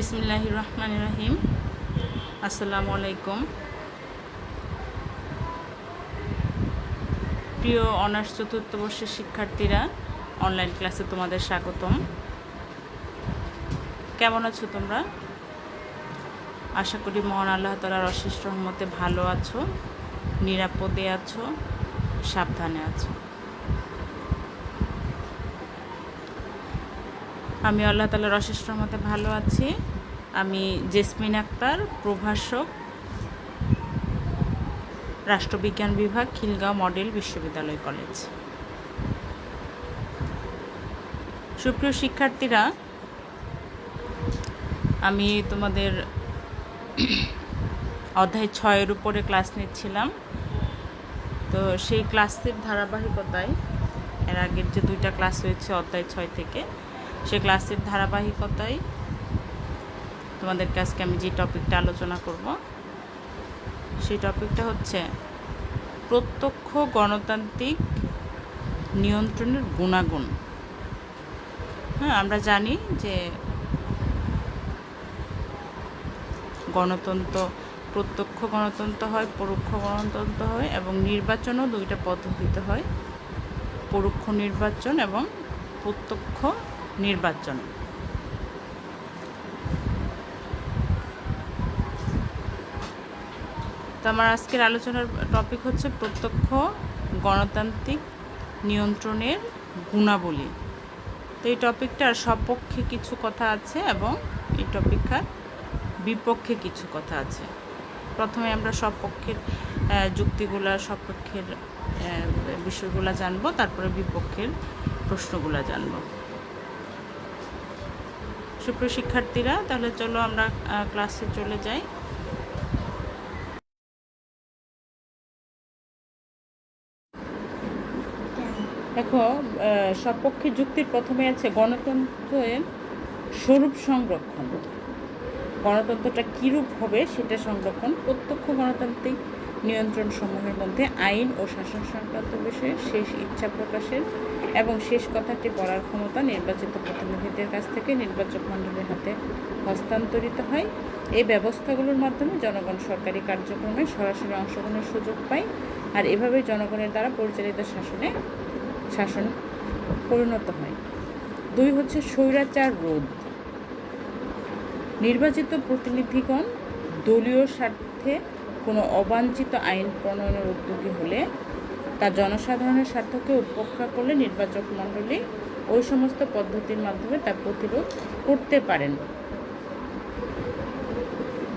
বিসমিল্লাহ রহমান রাহিম আসসালামু আলাইকুম প্রিয় অনার্স চতুর্থ বর্ষের শিক্ষার্থীরা অনলাইন ক্লাসে তোমাদের স্বাগতম। কেমন আছো তোমরা? আশা করি মহান আল্লাহ তালার অশেষ রহমতে ভালো আছো, নিরাপদে আছো, সাবধানে আছো। আমি আল্লাহ তালার অশেষ রহমতে ভালো আছি। আমি জেসমিন আক্তার, প্রভাষক, রাষ্ট্রবিজ্ঞান বিভাগ, খিলগাঁও মডেল বিশ্ববিদ্যালয় কলেজ। সুপ্রিয় শিক্ষার্থীরা, আমি তোমাদের অধ্যায় ছয়ের উপরে ক্লাস নিচ্ছিলাম। তো সেই ক্লাসের ধারাবাহিকতায়, এর আগের যে দুইটা ক্লাস হয়েছে অধ্যায় ছয় থেকে সে ক্লাসের ধারাবাহিকতায় তোমাদের আজকে আমি যে টপিকটা আলোচনা করব, সেই টপিকটা হচ্ছে প্রত্যক্ষ গণতান্ত্রিক নিয়ন্ত্রণের গুণাগুণ। হ্যাঁ আমরা জানি যে গণতন্ত্র, প্রত্যক্ষ গণতন্ত্র হয়, পরোক্ষ গণতন্ত্র হয় এবং নির্বাচনও দুইটা পদ্ধতিতে হয়। পরোক্ষ নির্বাচন এবং প্রত্যক্ষ নির্বাচন। তো আমার আজকের আলোচনার টপিক হচ্ছে প্রত্যক্ষ গণতান্ত্রিক নিয়ন্ত্রণের গুণাবলী। তো এই টপিকটার সপক্ষে কিছু কথা আছে এবং এই টপিকটার বিপক্ষে কিছু কথা আছে। প্রথমে আমরা সপক্ষের যুক্তিগুলা, সপক্ষের বিষয়গুলো জানব, তারপরে বিপক্ষের প্রশ্নগুলো জানব। সুপ্রিয় শিক্ষার্থীরা, তাহলে চলো আমরা ক্লাসে চলে যাই। দেখো সপক্ষে যুক্তির প্রথমে আছে গণতন্ত্রের স্বরূপ সংরক্ষণ। গণতন্ত্রটা কীরূপ হবে সেটা সংরক্ষণ। প্রত্যক্ষ গণতান্ত্রিক নিয়ন্ত্রণ সমূহের মধ্যে আইন ও শাসন সংক্রান্ত বিষয়ে শেষ ইচ্ছা প্রকাশের এবং শেষ কথাটি বলার ক্ষমতা নির্বাচিত প্রতিনিধিদের কাছ থেকে নির্বাচক মণ্ডলীর হাতে হস্তান্তরিত হয়। এই ব্যবস্থাগুলোর মাধ্যমে জনগণ সরকারি কার্যক্রমে সরাসরি অংশগ্রহণের সুযোগ পায় আর এভাবে জনগণের দ্বারা পরিচালিত শাসনে শাসন পরিণত হয়। দুই হচ্ছে স্বৈরাচার রোধ। নির্বাচিত প্রতিনিধিগণ দলীয় স্বার্থে কোনো অবাঞ্ছিত আইন প্রণয়নের উদ্যোগী হলে তা জনসাধারণের স্বার্থকে উপেক্ষা করলে নির্বাচক মণ্ডলী ওই সমস্ত পদ্ধতির মাধ্যমে তা প্রতিরোধ করতে পারেন।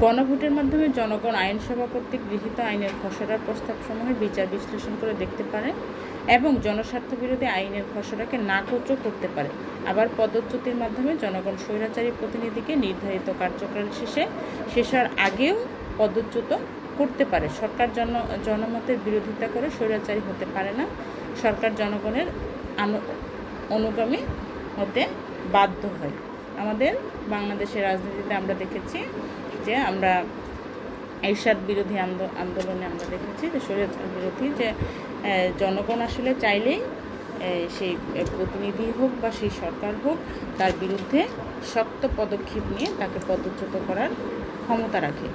গণভোটের মাধ্যমে জনগণ আইনসভা কর্তৃক গৃহীত আইনের খসড়ার প্রস্তাবসমূহের বিচার বিশ্লেষণ করে দেখতে পারে এবং জনস্বার্থ বিরোধী আইনের খসড়াকে নাকচও করতে পারে আবার পদচ্যুতির মাধ্যমে জনগণ স্বৈরাচারী প্রতিনিধিকে নির্ধারিত কার্যকাল শেষে শেষের আগেও পদচ্যুত করতে পারে। সরকার জন, জনমতের বিরোধিতা করে স্বৈরাচারী হতে পারে না। সরকার জনগণের অনুগামী হতে বাধ্য হয়। আমাদের বাংলাদেশের রাজনীতিতে আমরা দেখেছি যে আমরা এরশাদ বিরোধী আন্দোলনে আমরা দেখেছি যে স্বৈরাচার বিরোধী যে জনগণ আসলে চাইলেই সেই প্রতিনিধি হোক বা সেই সরকার হোক তার বিরুদ্ধে শক্ত পদক্ষেপ নিয়ে তাকে পদচ্যুত করার ক্ষমতা রাখে।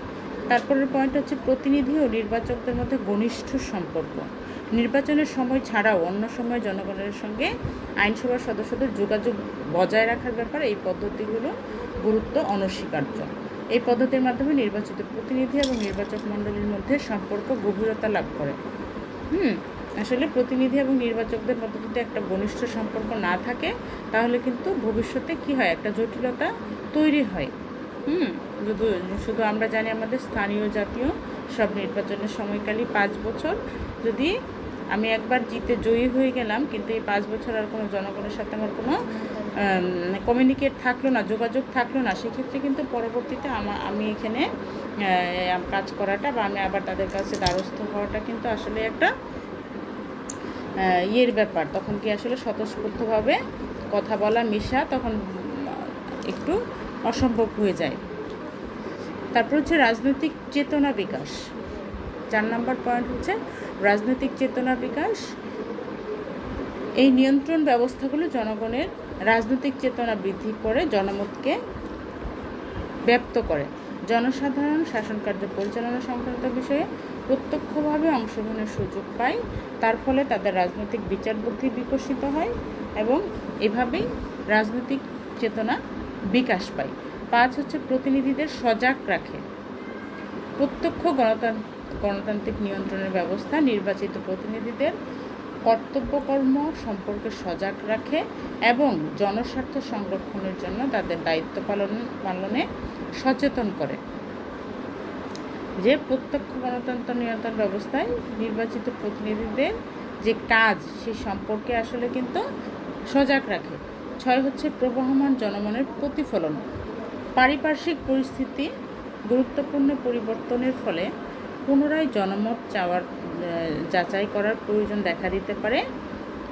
তারপরের পয়েন্ট হচ্ছে প্রতিনিধি ও নির্বাচকদের মধ্যে ঘনিষ্ঠ সম্পর্ক। নির্বাচনের সময় ছাড়াও অন্য সময় জনগণের সঙ্গে আইনসভার সদস্যদের যোগাযোগ বজায় রাখার ব্যাপারে এই পদ্ধতিগুলো গুরুত্ব অনস্বীকার্য। এই পদ্ধতির মাধ্যমে নির্বাচিত প্রতিনিধি এবং নির্বাচক মণ্ডলীর মধ্যে সম্পর্ক গভীরতা লাভ করে। হুম, আসলে প্রতিনিধি এবং নির্বাচকদের মধ্যে যদি একটা ঘনিষ্ঠ সম্পর্ক না থাকে, তাহলে কিন্তু ভবিষ্যতে কি হয়? একটা জটিলতা তৈরি হয়। হুম শুধু শুধু আমরা জানি আমাদের স্থানীয় জাতীয় সব নির্বাচনের সময়কালই পাঁচ বছর। যদি আমি একবার জিতে জয়ী হয়ে গেলাম, কিন্তু এই পাঁচ বছর আর কোনো জনগণের সাথে আমার কোনো কমিউনিকেট থাকল না, যোগাযোগ থাকল না, সেক্ষেত্রে কিন্তু পরবর্তীতে আমার আমি এখানে কাজ করাটা বা আমি আবার তাদের কাছে দ্বারস্থ হওয়াটা কিন্তু আসলে একটা ইয়ের ব্যাপার। তখন কি আসলে স্বতঃস্ফূর্তভাবে কথা বলা, মিশা, তখন একটু অসম্ভব হয়ে যায়। তারপর হচ্ছে রাজনৈতিক চেতনা বিকাশ। চার নম্বর পয়েন্ট হচ্ছে রাজনৈতিক চেতনা বিকাশ। এই নিয়ন্ত্রণ ব্যবস্থাগুলো জনগণের রাজনৈতিক চেতনা বৃদ্ধি করে, জনমতকে ব্যপ্ত করে। জনসাধারণ শাসন কার্য পরিচালনা সংক্রান্ত বিষয়ে প্রত্যক্ষভাবে অংশগ্রহণের সুযোগ পায়। তার ফলে তাদের রাজনৈতিক বিচার বুদ্ধি বিকশিত হয় এবং এভাবেই রাজনৈতিক চেতনা বিকাশ পায় পাঁচ হচ্ছে প্রতিনিধিদের সজাগ রাখে। প্রত্যক্ষ গণতান্ত্রিক গণতান্ত্রিক নিয়ন্ত্রণের ব্যবস্থা নির্বাচিত প্রতিনিধিদের কর্তব্যকর্ম সম্পর্কে সজাগ রাখে এবং জনস্বার্থ সংরক্ষণের জন্য তাদের দায়িত্ব পালন পালনে সচেতন করে। যে প্রত্যক্ষ গণতন্ত্র নিয়ন্ত্রণ ব্যবস্থায় নির্বাচিত প্রতিনিধিদের যে কাজ, সে সম্পর্কে আসলে কিন্তু সজাগ রাখে। ছয় হচ্ছে প্রবহমান জনমনের প্রতিফলন। পারিপার্শ্বিক পরিস্থিতি গুরুত্বপূর্ণ পরিবর্তনের ফলে পুনরায় জনমত চাওয়ার যাচাই করার প্রয়োজন দেখা দিতে পারে।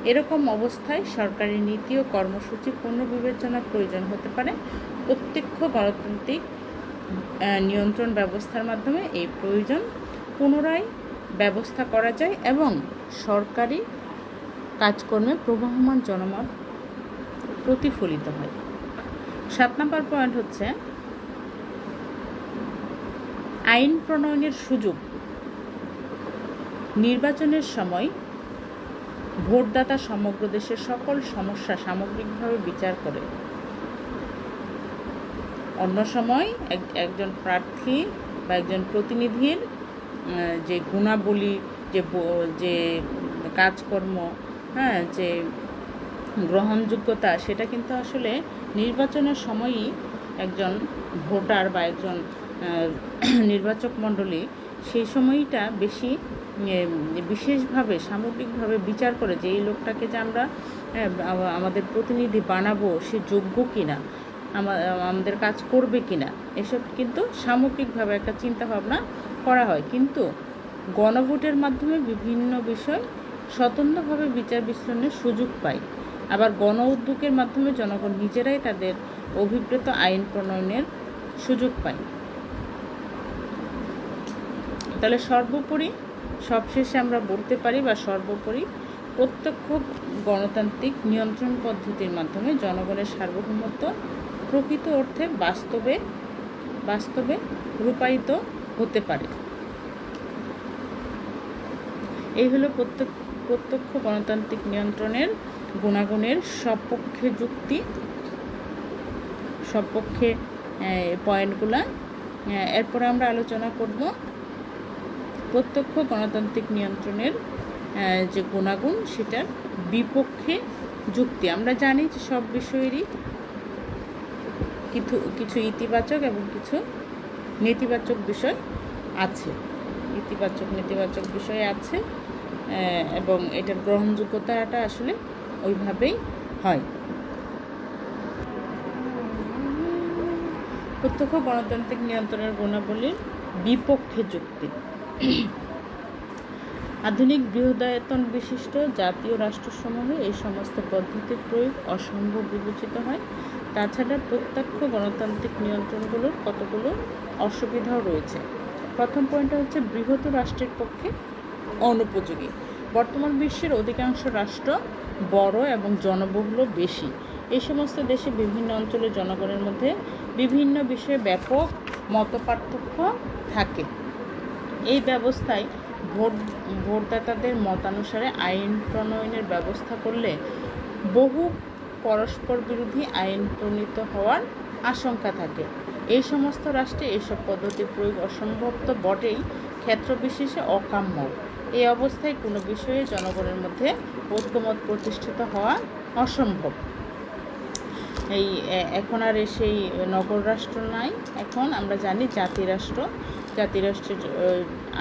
এরকম অবস্থায় সরকারি নীতি ও কর্মসূচি পুনর্বিবেচনার প্রয়োজন হতে পারে। প্রত্যক্ষ গণতান্ত্রিক নিয়ন্ত্রণ ব্যবস্থার মাধ্যমে এই প্রয়োজন পুনরায় ব্যবস্থা করা যায় এবং সরকারি কাজকর্মে প্রবহমান জনমত প্রতিফলিত হয়। সাত নম্বর পয়েন্ট হচ্ছে, আইন প্রণয়নের সুযোগ। নির্বাচনের সময় ভোটদাতা সমগ্র দেশের সকল সমস্যা সামগ্রিকভাবে বিচার করে। অন্য সময় এক- একজন প্রার্থী বা একজন প্রতিনিধির যে গুণাবলী, যে যে কাজকর্ম হ্যাঁ যে গ্রহণযোগ্যতা, সেটা কিন্তু আসলে নির্বাচনের সময়ই একজন ভোটার বা একজন নির্বাচক মণ্ডলী সেই সময়টা বেশি বিশেষভাবে, সামগ্রিকভাবে বিচার করে যে এই লোকটাকে যে আমরা আমাদের প্রতিনিধি বানাবো, সে যোগ্য কিনা, আমা- আমাদের কাজ করবে কিনা, এসব কিন্তু সামগ্রিকভাবে একটা চিন্তা ভাবনা করা হয়। কিন্তু গণভোটের মাধ্যমে বিভিন্ন বিষয় স্বতন্ত্রভাবে বিচার বিশ্লেষণের সুযোগ পায়। আবার গণ উদ্যোগের মাধ্যমে জনগণ নিজেরাই তাদের অভিপ্রেত আইন প্রণয়নের সুযোগ পায়। তাহলে সর্বোপরি, সবশেষে আমরা বলতে পারি বা সর্বোপরি প্রত্যক্ষ গণতান্ত্রিক নিয়ন্ত্রণ পদ্ধতির মাধ্যমে জনগণের সার্বভৌমত্ব প্রকৃত অর্থে বাস্তবে বাস্তবে রূপায়িত হতে পারে। এই হলো প্রত্যক্ষ প্রত্যক্ষ গণতান্ত্রিক নিয়ন্ত্রণের গুণাগুণের সপক্ষে যুক্তি, সপক্ষে পয়েন্টগুলা। এরপরে আমরা আলোচনা করব প্রত্যক্ষ গণতান্ত্রিক নিয়ন্ত্রণের যে গুণাগুণ, সেটার বিপক্ষে যুক্তি। আমরা জানি যে সব বিষয়েরই কিছু কিছু ইতিবাচক এবং কিছু নেতিবাচক বিষয় আছে। ইতিবাচক, নেতিবাচক বিষয় আছে এবং এটার গ্রহণযোগ্যতাটা আসলে ওইভাবেই হয়। প্রত্যক্ষ গণতান্ত্রিক নিয়ন্ত্রণের গুণাবলীর বিপক্ষে যুক্তি। আধুনিক বৃহদায়তন বিশিষ্ট জাতীয় রাষ্ট্রসমূহে এই সমস্ত পদ্ধতির প্রয়োগ অসম্ভব বিবেচিত হয়। তাছাড়া প্রত্যক্ষ গণতান্ত্রিক নিয়ন্ত্রণগুলোর কতগুলো অসুবিধাও রয়েছে। প্রথম পয়েন্টটা হচ্ছে বৃহৎ রাষ্ট্রের পক্ষে অনুপযোগী। বর্তমান বিশ্বের অধিকাংশ রাষ্ট্র বড় এবং জনবহুল বেশি। এই সমস্ত দেশে বিভিন্ন অঞ্চলের জনগণের মধ্যে বিভিন্ন বিষয়ে ব্যাপক মতপার্থক্য থাকে। এই ব্যবস্থায় ভোট, ভোটদাতাদের মতানুসারে আইন প্রণয়নের ব্যবস্থা করলে বহু পরস্পর বিরোধী আইন প্রণীত হওয়ার আশঙ্কা থাকে। এই সমস্ত রাষ্ট্রে এসব পদ্ধতির প্রয়োগ অসম্ভব তো বটেই ক্ষেত্রবিশেষে অকাম্য। এই অবস্থায় কোনো বিষয়ে জনগণের মধ্যে ঐক্যমত প্রতিষ্ঠিত হওয়া অসম্ভব। এই এখন আর সেই নগর রাষ্ট্র নাই। এখন আমরা জানি জাতিরাষ্ট্র জাতিরাষ্ট্রের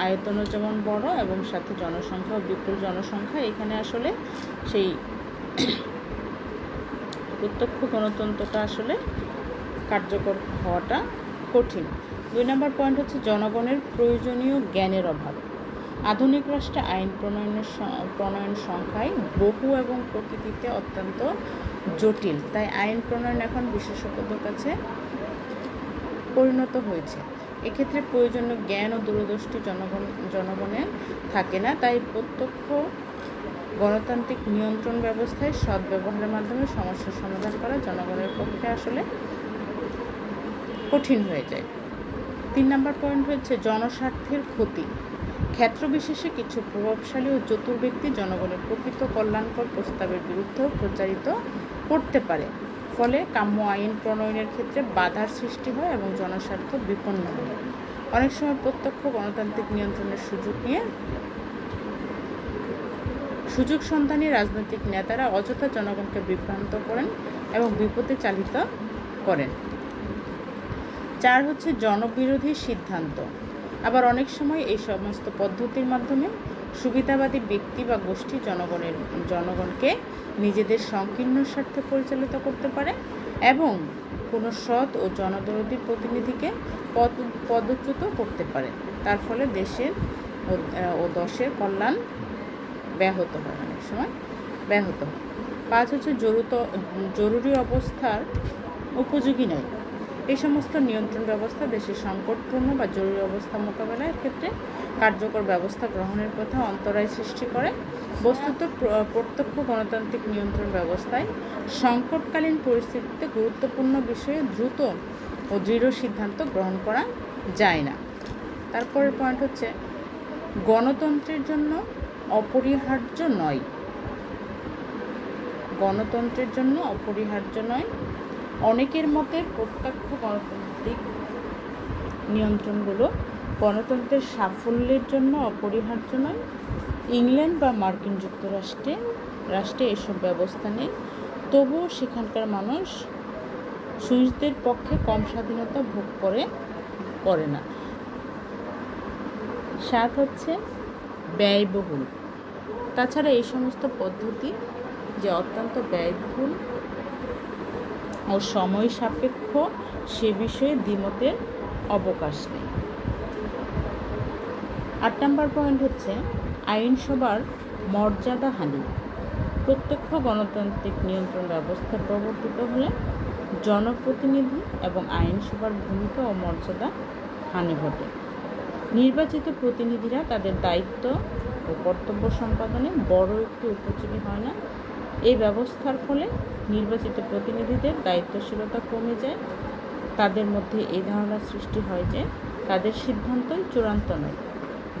আয়তনও যেমন বড় এবং সাথে জনসংখ্যাও বিপুল জনসংখ্যা। এখানে আসলে সেই প্রত্যক্ষ গণতন্ত্রটা আসলে কার্যকর হওয়াটা কঠিন। দুই নম্বর পয়েন্ট হচ্ছে জনগণের প্রয়োজনীয় জ্ঞানের অভাব। আধুনিক রাষ্ট্রে আইন প্রণয়নের প্রণয়ন সংখ্যায় বহু এবং প্রকৃতিতে অত্যন্ত জটিল। তাই আইন প্রণয়ন এখন বিশেষজ্ঞদের কাছে পরিণত হয়েছে। এক্ষেত্রে প্রয়োজনীয় জ্ঞান ও দূরদৃষ্টি জনগণ জনগণের থাকে না। তাই প্রত্যক্ষ গণতান্ত্রিক নিয়ন্ত্রণ ব্যবস্থায় সদ্ব্যবহারের মাধ্যমে সমস্যার সমাধান করা জনগণের পক্ষে আসলে কঠিন হয়ে যায়। তিন নম্বর পয়েন্ট হচ্ছে জনস্বার্থের ক্ষতি। ক্ষেত্রবিশেষে কিছু প্রভাবশালী ও চতুর ব্যক্তি জনগণের প্রকৃত কল্যাণকর প্রস্তাবের বিরুদ্ধেও প্রচারিত করতে পারে। ফলে কাম্য আইন প্রণয়নের ক্ষেত্রে বাধার সৃষ্টি হয় এবং জনস্বার্থ বিপন্ন হয়। অনেক সময় প্রত্যক্ষ গণতান্ত্রিক নিয়ন্ত্রণের সুযোগ নিয়ে সুযোগ সন্ধানী রাজনৈতিক নেতারা অযথা জনগণকে বিভ্রান্ত করেন এবং বিপদে চালিত করেন। চার হচ্ছে জনবিরোধী সিদ্ধান্ত। আবার অনেক সময় এই সমস্ত পদ্ধতির মাধ্যমে সুবিধাবাদী ব্যক্তি বা গোষ্ঠী জনগণের, জনগণকে নিজেদের সংকীর্ণ স্বার্থে পরিচালিত করতে পারে এবং কোনো সৎ ও জনদরদী প্রতিনিধিকে পদ, পদচ্যুত করতে পারে। তার ফলে দেশের ও- দশের কল্যাণ ব্যাহত হয় অনেক সময়, ব্যাহত হয়। পাঁচ হচ্ছে জরুত, জরুরি অবস্থার উপযোগী নয়। এই সমস্ত নিয়ন্ত্রণ ব্যবস্থা দেশের সংকটপূর্ণ বা জরুরি অবস্থা মোকাবেলার ক্ষেত্রে কার্যকর ব্যবস্থা গ্রহণের পথে অন্তরায় সৃষ্টি করে। বস্তুত প্রত্যক্ষ গণতান্ত্রিক নিয়ন্ত্রণ ব্যবস্থায় সংকটকালীন পরিস্থিতিতে গুরুত্বপূর্ণ বিষয়ে দ্রুত ও দৃঢ় সিদ্ধান্ত গ্রহণ করা যায় না। তারপরের পয়েন্ট হচ্ছে, গণতন্ত্রের জন্য অপরিহার্য নয়। গণতন্ত্রের জন্য অপরিহার্য নয়। অনেকের মতে প্রত্যক্ষ গণতান্ত্রিক নিয়ন্ত্রণগুলো গণতন্ত্রের সাফল্যের জন্য অপরিহার্য নয়। ইংল্যান্ড বা মার্কিন যুক্তরাষ্ট্রে, রাষ্ট্রে এসব ব্যবস্থা নেই। তবুও সেখানকার মানুষ সুইসদের পক্ষে কম স্বাধীনতা ভোগ করে করে না। সাত হচ্ছে ব্যয়বহুল। তাছাড়া এই সমস্ত পদ্ধতি যে অত্যন্ত ব্যয়বহুল ও সময় সাপেক্ষ, সে বিষয়ে দ্বিমতের অবকাশ নেই। আট নম্বর পয়েন্ট হচ্ছে, আইনসভার মর্যাদাহানি প্রত্যক্ষ গণতান্ত্রিক নিয়ন্ত্রণ ব্যবস্থা প্রবর্তিত হলে জনপ্রতিনিধি এবং আইনসভার ভূমিকা ও মর্যাদা হানি ঘটে। নির্বাচিত প্রতিনিধিরা তাদের দায়িত্ব ও কর্তব্য সম্পাদনে বড় একটি উপযোগী হয় না। এই ব্যবস্থার ফলে নির্বাচিত প্রতিনিধিদের দায়িত্বশীলতা কমে যায়। তাদের মধ্যে এই ধারণা সৃষ্টি হয় যে, তাদের সিদ্ধান্তই চূড়ান্ত নয়।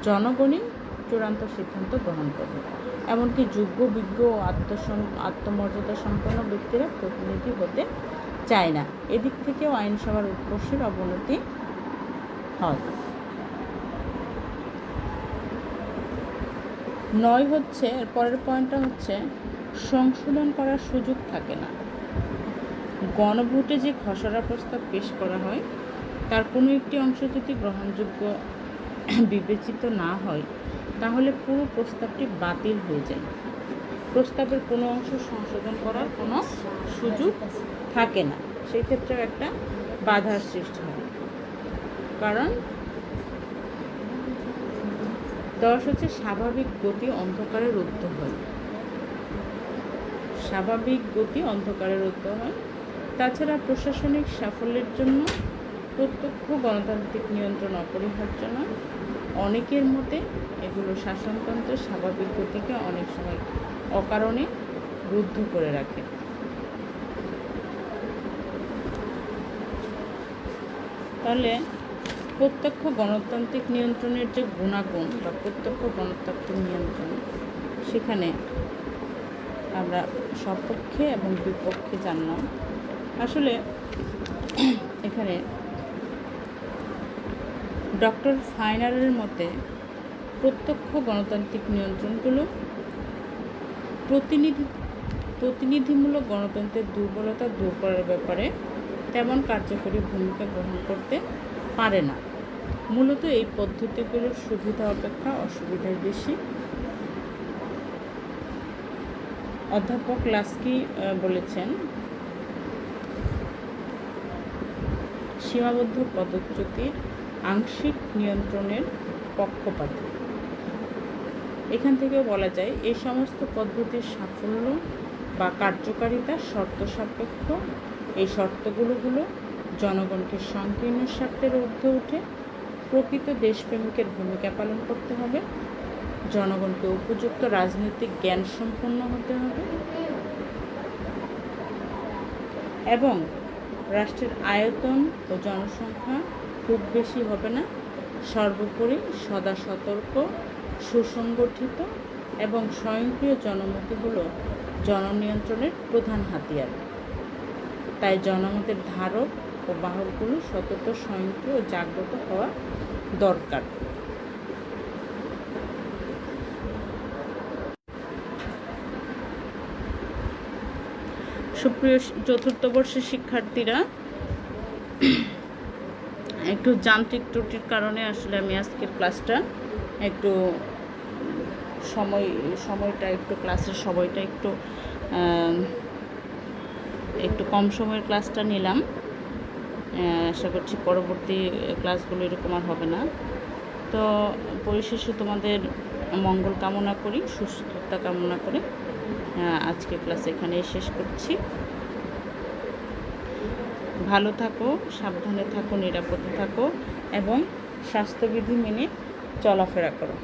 জনগণই চূড়ান্ত সিদ্ধান্ত গ্রহণ করবে এমনকি যোগ্য, বিজ্ঞ ও আত্মসম, আত্মমর্যাদা সম্পন্ন ব্যক্তিরা প্রতিনিধি হতে চায় না। এদিক থেকেও আইনসভার উৎকর্ষের অবনতি হয়। নয় হচ্ছে, এর পরের পয়েন্টটা হচ্ছে সংশোধন করার সুযোগ থাকে না। গণভোটে যে খসড়া প্রস্তাব পেশ করা হয়, তার কোনো একটি অংশ যদি গ্রহণযোগ্য বিবেচিত না হয়, তাহলে পুরো প্রস্তাবটি বাতিল হয়ে যায়। প্রস্তাবের কোনো অংশ সংশোধন করার কোনো সুযোগ থাকে না। সেই ক্ষেত্রেও একটা বাধার সৃষ্টি হয়। কারণ দশ হচ্ছে স্বাভাবিক গতি অন্ধকারে রুদ্ধ হয়। স্বাভাবিক গতি অন্ধকারে রুদ্ধ হয় তাছাড়া প্রশাসনিক সাফল্যের জন্য প্রত্যক্ষ গণতান্ত্রিক নিয়ন্ত্রণ অপরিহার্য নয়। অনেকের মতে এগুলো শাসনতন্ত্রের স্বাভাবিক গতিকে অনেক সময় অকারণে রুদ্ধ করে রাখে। তাহলে প্রত্যক্ষ গণতান্ত্রিক নিয়ন্ত্রণের যে গুণাগুণ বা প্রত্যক্ষ গণতান্ত্রিক নিয়ন্ত্রণ, সেখানে আমরা সপক্ষে এবং বিপক্ষে জানলাম। আসলে এখানে ডক্টর ফাইনারের মতে প্রত্যক্ষ গণতান্ত্রিক নিয়ন্ত্রণগুলো প্রতিনিধি প্রতিনিধিমূলক গণতন্ত্রের দুর্বলতা দূর করার ব্যাপারে তেমন কার্যকরী ভূমিকা গ্রহণ করতে পারে না। মূলত এই পদ্ধতিগুলোর সুবিধা অপেক্ষা অসুবিধাই বেশি। অধ্যাপক লাস্কি বলেছেন, সীমাবদ্ধ পদচ্যুতির আংশিক নিয়ন্ত্রণের পক্ষপাতী। এখান থেকেও বলা যায়, এই সমস্ত পদ্ধতির সাফল্য বা কার্যকারিতা শর্ত সাপেক্ষ। এই শর্তগুলো হলো জনগণকে সংকীর্ণ স্বার্থের ঊর্ধ্বে উঠে প্রকৃত দেশপ্রেমিকের ভূমিকা পালন করতে হবে। জনগণকে উপযুক্ত রাজনৈতিক জ্ঞান সম্পন্ন হতে হবে এবং রাষ্ট্রের আয়তন ও জনসংখ্যা খুব বেশি হবে না। সর্বোপরি সদা সতর্ক, সুসংগঠিত এবং স্বয়ংক্রিয় জনমতি হল জননিয়ন্ত্রণের প্রধান হাতিয়ার। তাই জনমতের ধারক ও বাহকগুলো সতত স্বয়ংক্রিয় ও জাগ্রত হওয়া দরকার। সুপ্রিয় চতুর্থ বর্ষের শিক্ষার্থীরা, একটু যান্ত্রিক ত্রুটির কারণে আসলে আমি আজকের ক্লাসটা একটু সময়, সময়টা একটু, ক্লাসের সময়টা একটু একটু কম সময়ের ক্লাসটা নিলাম। আশা করছি পরবর্তী ক্লাসগুলো এরকম আর হবে না। তো পরিশেষে তোমাদের মঙ্গল কামনা করি, সুস্থতা কামনা করে। আজকে ক্লাস এখানেই শেষ করছি। ভালো থাকো, সাবধানে থাকো, নিরাপদে থাকো, এবং স্বাস্থ্যবিধি মেনে চলাফেরা করো।